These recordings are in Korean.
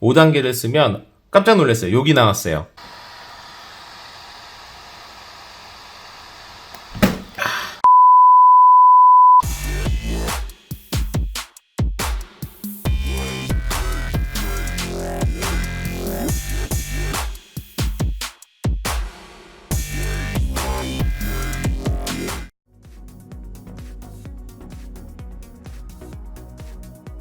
5단계를 쓰면 깜짝 놀랐어요. 여기 나왔어요.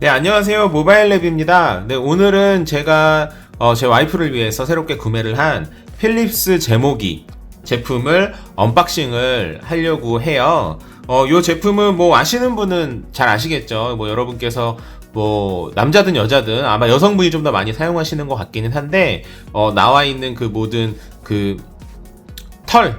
네, 안녕하세요. 모바일 랩입니다. 네, 오늘은 제가 어, 제 와이프를 위해서 새롭게 구매를 한 필립스 제모기 제품을 언박싱을 하려고 해요. 어, 요 제품은 뭐 아시는 분은 잘 아시겠죠. 뭐 여러분께서 뭐 남자든 여자든 아마 여성분이 좀 더 많이 사용하시는 것 같기는 한데 어, 나와 있는 그 모든 그 털,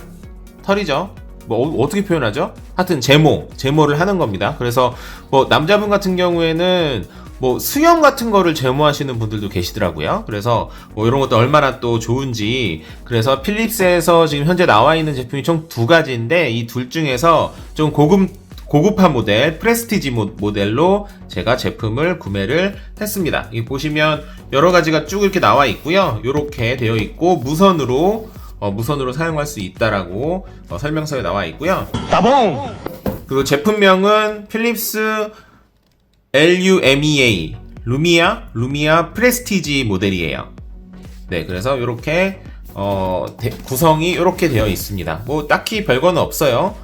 털이죠. 뭐 어, 떻게 표현하죠? 하여튼 제모, 제모를 하는 겁니다. 그래서 뭐 남자분 같은 경우에는 뭐 수염 같은 거를 제모하시는 분들도 계시더라고요. 그래서 뭐 이런 것도 얼마나 또 좋은지 그래서 필립스에서 지금 현재 나와 있는 제품이 총 두 가지인데 이 둘 중에서 좀 고급 고급화 모델, 프레스티지 모- 모델로 제가 제품을 구매를 했습니다. 이 보시면 여러 가지가 쭉 이렇게 나와 있고요. 이렇게 되어 있고 무선으로 어, 무선으로 사용할 수 있다라고 어, 설명서에 나와 있고요. 따봉! 그리고 제품명은 필립스 LUMEA 루미아 루미아 프레스티지 모델이에요. 네, 그래서 이렇게 어, 대- 구성이 이렇게 되어 있습니다. 뭐 딱히 별거는 없어요.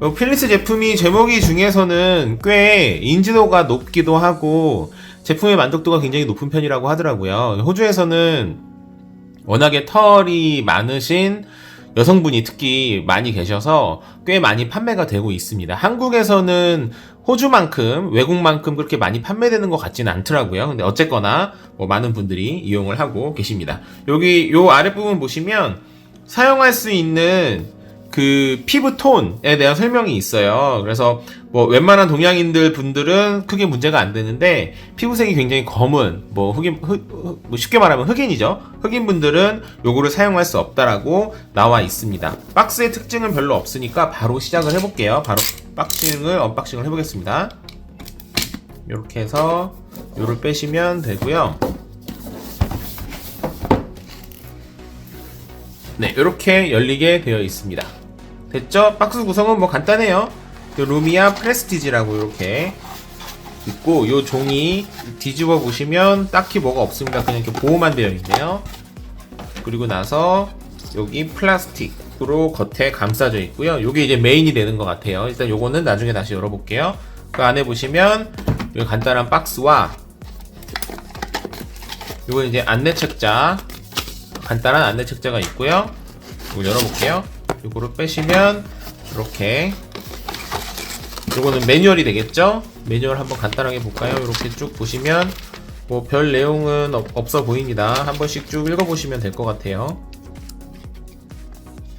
어, 필립스 제품이 제목이 중에서는 꽤 인지도가 높기도 하고 제품의 만족도가 굉장히 높은 편이라고 하더라고요. 호주에서는 워낙에 털이 많으신 여성분이 특히 많이 계셔서 꽤 많이 판매가 되고 있습니다. 한국에서는 호주만큼 외국만큼 그렇게 많이 판매되는 것 같지는 않더라고요. 근데 어쨌거나 뭐 많은 분들이 이용을 하고 계십니다. 여기 요 아랫부분 보시면 사용할 수 있는 그 피부 톤에 대한 설명이 있어요. 그래서 뭐 웬만한 동양인들 분들은 크게 문제가 안 되는데 피부색이 굉장히 검은 뭐 흑인 흑, 흑- 뭐 쉽게 말하면 흑인이죠. 흑인 분들은 요거를 사용할 수 없다라고 나와 있습니다. 박스의 특징은 별로 없으니까 바로 시작을 해볼게요. 바로 박싱을 언박싱을 해보겠습니다. 이렇게 해서 요를 빼시면 되고요. 네, 이렇게 열리게 되어 있습니다. 됐죠? 박스 구성은 뭐 간단해요. 요 루미아 프레스티지라고 이렇게 있고 요 종이 뒤집어 보시면 딱히 뭐가 없습니다. 그냥 이렇게 보호만 되어 있네요. 그리고 나서 여기 플라스틱으로 겉에 감싸져 있고요. 요게 이제 메인이 되는 것 같아요. 일단 요거는 나중에 다시 열어볼게요. 그 안에 보시면 요 간단한 박스와 요거 이제 안내 책자 간단한 안내 책자가 있고요. 열어볼게요. 이거를 빼시면 이렇게 이거는 매뉴얼이 되겠죠? 매뉴얼 한번 간단하게 볼까요? 이렇게 쭉 보시면 뭐 별 내용은 없- 없어 보입니다. 한 번씩 쭉 읽어보시면 될 것 같아요.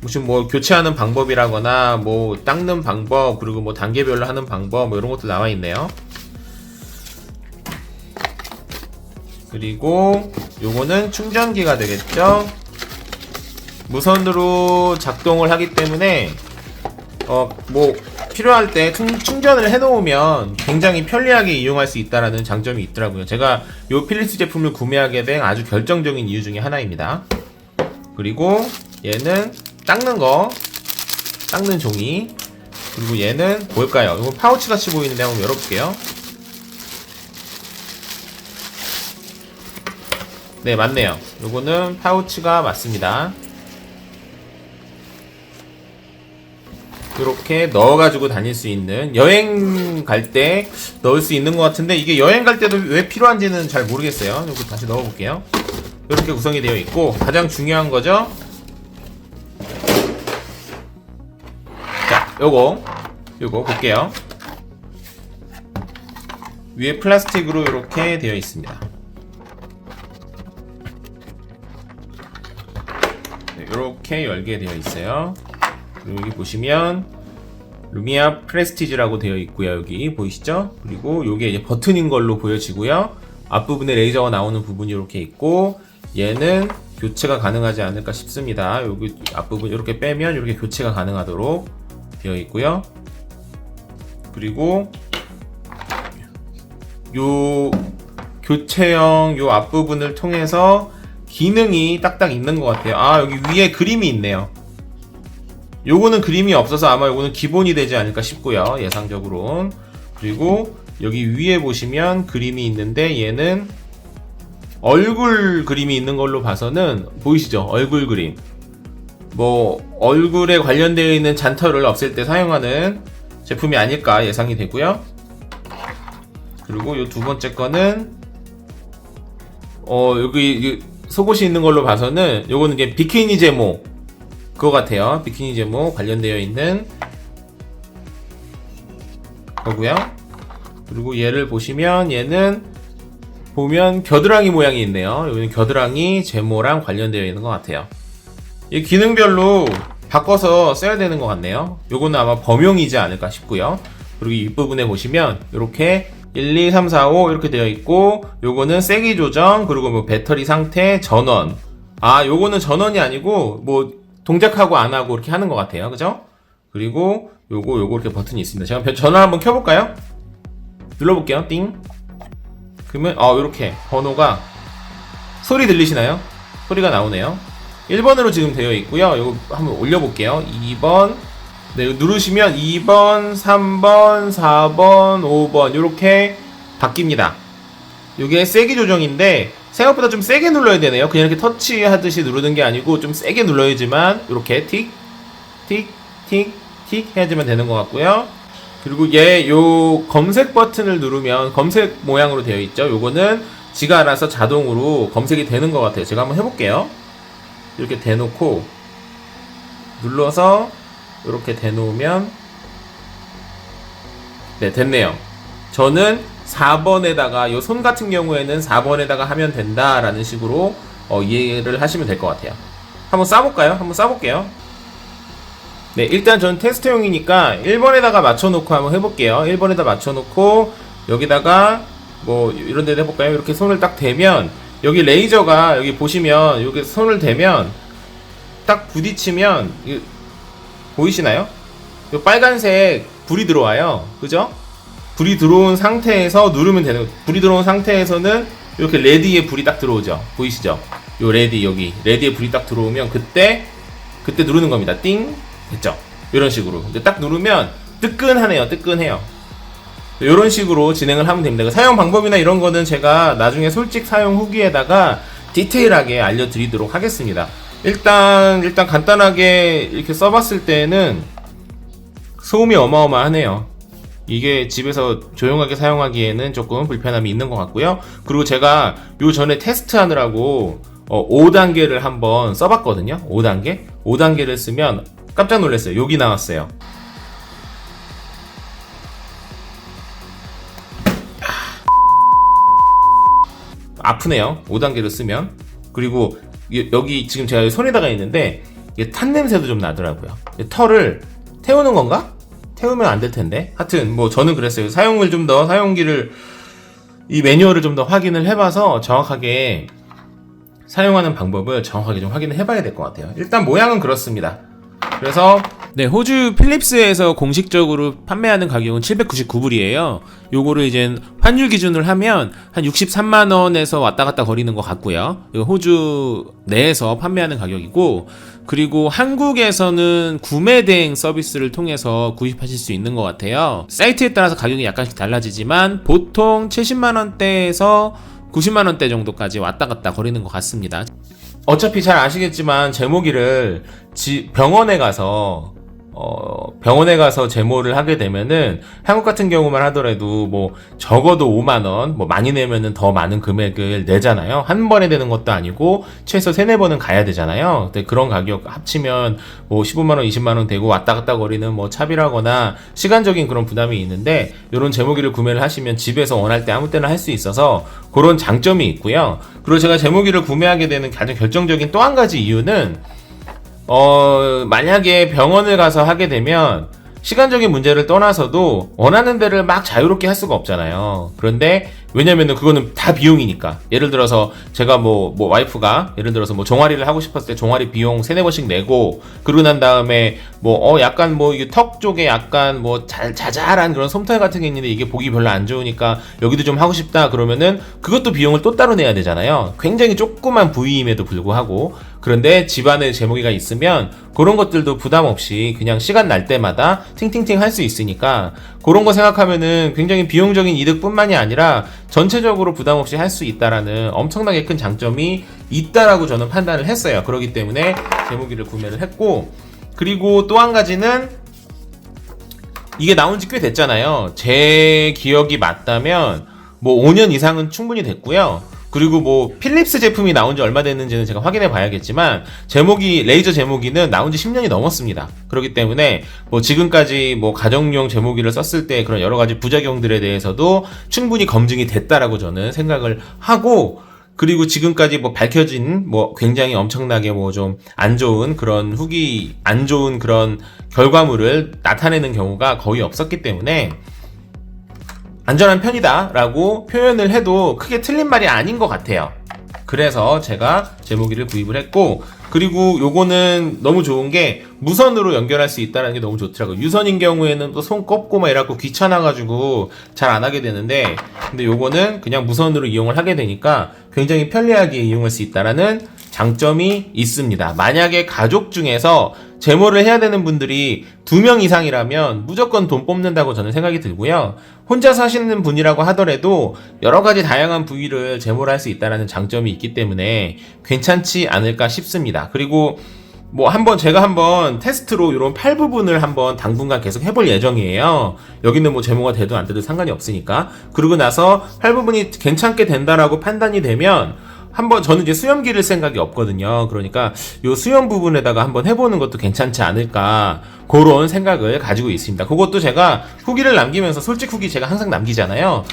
무슨 뭐 교체하는 방법이라거나 뭐 닦는 방법 그리고 뭐 단계별로 하는 방법 뭐 이런 것도 나와 있네요. 그리고 요거는 충전기가 되겠죠? 무선으로 작동을 하기 때문에 어 뭐 필요할 때 충, 충전을 해놓으면 굉장히 편리하게 이용할 수 있다라는 장점이 있더라고요. 제가 요 필립스 제품을 구매하게 된 아주 결정적인 이유 중에 하나입니다. 그리고 얘는 닦는 거, 닦는 종이. 그리고 얘는 뭘까요? 이거 파우치 같이 보이는데 한번 열어볼게요. 네, 맞네요. 요거는 파우치가 맞습니다. 이렇게 넣어가지고 다닐 수 있는 여행 갈 때 넣을 수 있는 것 같은데 이게 여행 갈 때도 왜 필요한지는 잘 모르겠어요. 여기 다시 넣어볼게요. 이렇게 구성이 되어 있고 가장 중요한 거죠. 자, 요거 요거 볼게요. 위에 플라스틱으로 이렇게 되어 있습니다. 네, 이렇게 열게 되어 있어요. 여기 보시면 루미아 프레스티지라고 되어 있고요. 여기 보이시죠? 그리고 이게 이제 버튼인 걸로 보여지고요. 앞부분에 레이저가 나오는 부분이 이렇게 있고 얘는 교체가 가능하지 않을까 싶습니다. 여기 앞부분 이렇게 빼면 이렇게 교체가 가능하도록 되어 있고요. 그리고 요 교체형 요 앞부분을 통해서 기능이 딱딱 있는 것 같아요. 아, 여기 위에 그림이 있네요. 요거는 그림이 없어서 아마 요거는 기본이 되지 않을까 싶고요. 예상적으로는. 그리고 여기 위에 보시면 그림이 있는데 얘는 얼굴 그림이 있는 걸로 봐서는 보이시죠? 얼굴 그림. 뭐 얼굴에 관련되어 있는 잔털을 없앨 때 사용하는 제품이 아닐까 예상이 되고요. 그리고 요 두 번째 거는 어 여기 이 속옷이 있는 걸로 봐서는 요거는 이제 비키니 제모 그거 같아요. 비키니 제모 관련되어 있는 거고요. 그리고 얘를 보시면 얘는 보면 겨드랑이 모양이 있네요. 여기는 겨드랑이 제모랑 관련되어 있는 것 같아요. 이 기능별로 바꿔서 써야 되는 것 같네요. 요거는 아마 범용이지 않을까 싶고요. 그리고 이 부분에 보시면 이렇게 1, 2, 3, 4, 5 이렇게 되어 있고 요거는 세기 조정 그리고 뭐 배터리 상태 전원 아 요거는 전원이 아니고 뭐 동작하고 안 하고 이렇게 하는 것 같아요. 그죠? 그리고 요거 요거 이렇게 버튼이 있습니다. 제가 전원 한번 켜볼까요? 눌러볼게요. 띵. 그러면 어 이렇게 번호가 소리 들리시나요? 소리가 나오네요. 1번으로 지금 되어 있고요. 이거 한번 올려볼게요. 2번. 네, 누르시면 2번, 3번, 4번, 5번 이렇게 바뀝니다. 이게 세기 조정인데 생각보다 좀 세게 눌러야 되네요. 그냥 이렇게 터치하듯이 누르는 게 아니고 좀 세게 눌러야지만 이렇게 틱, 틱, 틱, 틱 해야지만 되는 것 같고요. 그리고 얘 요 검색 버튼을 누르면 검색 모양으로 되어 있죠. 요거는 지가 알아서 자동으로 검색이 되는 것 같아요. 제가 한번 해볼게요. 이렇게 대놓고 눌러서 이렇게 대놓으면 네 됐네요. 저는 4번에다가 요 손 같은 경우에는 4번에다가 하면 된다라는 식으로 어, 이해를 하시면 될 것 같아요. 한번 싸볼까요? 한번 싸볼게요. 네, 일단 전 테스트용이니까 1번에다가 맞춰놓고 한번 해볼게요. 1번에다 맞춰놓고 여기다가 뭐 이런 데도 해볼까요? 이렇게 손을 딱 대면 여기 레이저가 여기 보시면 여기 손을 대면 딱 부딪히면 이- 보이시나요? 이 빨간색 불이 들어와요. 그죠? 불이 들어온 상태에서 누르면 되는. 불이 들어온 상태에서는 이렇게 레디에 불이 딱 들어오죠. 보이시죠? 요 레디 여기 레디에 불이 딱 들어오면 그때 그때 누르는 겁니다. 띵 됐죠? 이런 식으로. 근데 딱 누르면 뜨끈하네요. 뜨끈해요. 이런 식으로 진행을 하면 됩니다. 그 사용 방법이나 이런 거는 제가 나중에 솔직 사용 후기에다가 디테일하게 알려드리도록 하겠습니다. 일단 일단 간단하게 이렇게 써봤을 때는 소음이 어마어마하네요. 이게 집에서 조용하게 사용하기에는 조금 불편함이 있는 것 같고요. 그리고 제가 요 전에 테스트하느라고 어, 5단계를 한번 써봤거든요. 5단계? 5단계를 쓰면 깜짝 놀랐어요. 여기 나왔어요. 아프네요. 5단계를 쓰면. 그리고 이- 여기 지금 제가 손에다가 있는데 이게 탄 냄새도 좀 나더라고요. 이 털을 태우는 건가? 태우면 안 될 텐데. 하여튼 뭐 저는 그랬어요. 사용을 좀 더 사용기를 이 매뉴얼을 좀 더 확인을 해봐서 정확하게 사용하는 방법을 정확하게 좀 확인을 해봐야 될 것 같아요. 일단 모양은 그렇습니다. 그래서 네, 호주 필립스에서 공식적으로 판매하는 가격은 799불이에요. 요거를 이제 환율 기준으로 하면 한 63만 원에서 왔다 갔다 거리는 것 같고요. 이거 호주 내에서 판매하는 가격이고 그리고 한국에서는 구매 대행 서비스를 통해서 구입하실 수 있는 것 같아요. 사이트에 따라서 가격이 약간씩 달라지지만 보통 70만 원대에서 90만 원대 정도까지 왔다 갔다 거리는 것 같습니다. 어차피 잘 아시겠지만 지- 병원에 가서 어, 병원에 가서 제모를 하게 되면은 한국 같은 경우만 하더라도 뭐 적어도 5만 원, 뭐 많이 내면은 더 많은 금액을 내잖아요. 한 번에 되는 것도 아니고 최소 세네 번은 가야 되잖아요. 근데 그런 가격 합치면 뭐 15만 원, 20만 원 되고 왔다 갔다 거리는 뭐 차비라거나 시간적인 그런 부담이 있는데 이런 제모기를 구매를 하시면 집에서 원할 때 아무 때나 할 수 있어서 그런 장점이 있고요. 그리고 제가 제모기를 구매하게 되는 가장 결정적인 또 한 가지 이유는 어, 만약에 병원을 가서 하게 되면 시간적인 문제를 떠나서도 원하는 데를 막 자유롭게 할 수가 없잖아요. 그런데 왜냐면은 그거는 다 비용이니까. 예를 들어서 제가 뭐, 뭐 와이프가 예를 들어서 뭐 종아리를 하고 싶었을 때 종아리 비용 세네 번씩 내고 그러고 난 다음에 뭐, 어, 약간 뭐이턱 쪽에 약간 뭐 잘, 자잘한 그런 솜털 같은 게 있는데 이게 보기 별로 안 좋으니까 여기도 좀 하고 싶다 그러면은 그것도 비용을 또 따로 내야 되잖아요. 굉장히 조그만 부위임에도 불구하고 그런데 집안에 제목이가 있으면 그런 것들도 부담 없이 그냥 시간 날 때마다 팅팅팅 할 수 있으니까 그런 거 생각하면은 굉장히 비용적인 이득뿐만이 아니라 전체적으로 부담 없이 할 수 있다라는 엄청나게 큰 장점이 있다라고 저는 판단을 했어요. 그렇기 때문에 제목이를 구매를 했고 그리고 또 한 가지는 이게 나온 지 꽤 됐잖아요. 제 기억이 맞다면 뭐 5년 이상은 충분히 됐고요. 그리고 뭐 필립스 제품이 나온 지 얼마 됐는지는 제가 확인해 봐야겠지만 제목이 레이저 제목이는 나온 지 10년이 넘었습니다. 그렇기 때문에 뭐 지금까지 뭐 가정용 제목이를 썼을 때 그런 여러 가지 부작용들에 대해서도 충분히 검증이 됐다라고 저는 생각을 하고 그리고 지금까지 뭐 밝혀진 뭐 굉장히 엄청나게 뭐 좀 안 좋은 그런 후기 안 좋은 그런 결과물을 나타내는 경우가 거의 없었기 때문에 안전한 편이다 라고 표현을 해도 크게 틀린 말이 아닌 것 같아요. 그래서 제가 제목이를 구입을 했고 그리고 요거는 너무 좋은 게 무선으로 연결할 수 있다는 게 너무 좋더라고요. 유선인 경우에는 또 손 꼽고 막 이래갖고 귀찮아가지고 잘 안 하게 되는데 근데 요거는 그냥 무선으로 이용을 하게 되니까 굉장히 편리하게 이용할 수 있다라는 장점이 있습니다. 만약에 가족 중에서 제모를 해야 되는 분들이 두 명 이상이라면 무조건 돈 뽑는다고 저는 생각이 들고요. 혼자 사시는 분이라고 하더라도 여러 가지 다양한 부위를 제모를 할 수 있다는 장점이 있기 때문에 괜찮지 않을까 싶습니다. 그리고 뭐 한번 제가 한번 테스트로 이런 팔 부분을 한번 당분간 계속 해볼 예정이에요. 여기는 뭐 제모가 돼도 안 돼도 상관이 없으니까. 그러고 나서 팔 부분이 괜찮게 된다라고 판단이 되면 한번 저는 이제 수염 기를 생각이 없거든요. 그러니까 요 수염 부분에다가 한번 해보는 것도 괜찮지 않을까 그런 생각을 가지고 있습니다. 그것도 제가 후기를 남기면서 솔직 후기 제가 항상 남기잖아요.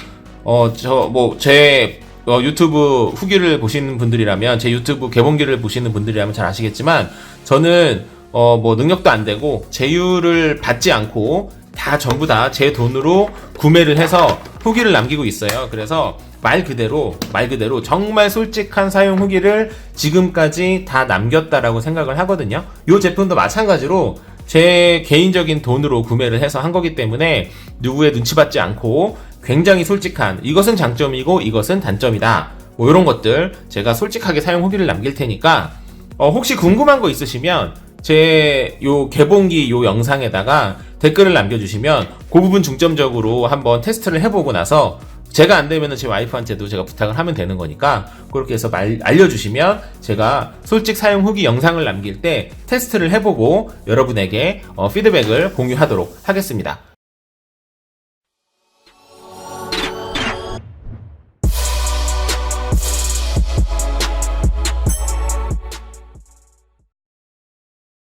어 저 뭐제 유튜브 후기를 보시는 분들이라면 제 유튜브 개봉기를 보시는 분들이라면 잘 아시겠지만 저는 어 뭐 능력도 안 되고 제휴를 받지 않고 다 전부 다 제 돈으로 구매를 해서 후기를 남기고 있어요. 그래서 말 그대로 말 그대로 정말 솔직한 사용 후기를 지금까지 다 남겼다라고 생각을 하거든요. 이 제품도 마찬가지로 제 개인적인 돈으로 구매를 해서 한 거기 때문에 누구의 눈치 받지 않고 굉장히 솔직한 이것은 장점이고 이것은 단점이다. 뭐 이런 것들 제가 솔직하게 사용 후기를 남길 테니까 어, 혹시 궁금한 거 있으시면 제 요 개봉기 요 영상에다가 댓글을 남겨주시면 그 부분 중점적으로 한번 테스트를 해보고 나서 제가 안 되면은 제 와이프한테도 제가 부탁을 하면 되는 거니까 그렇게 해서 말, 알려주시면 제가 솔직 사용 후기 영상을 남길 때 테스트를 해보고 여러분에게 어, 피드백을 공유하도록 하겠습니다.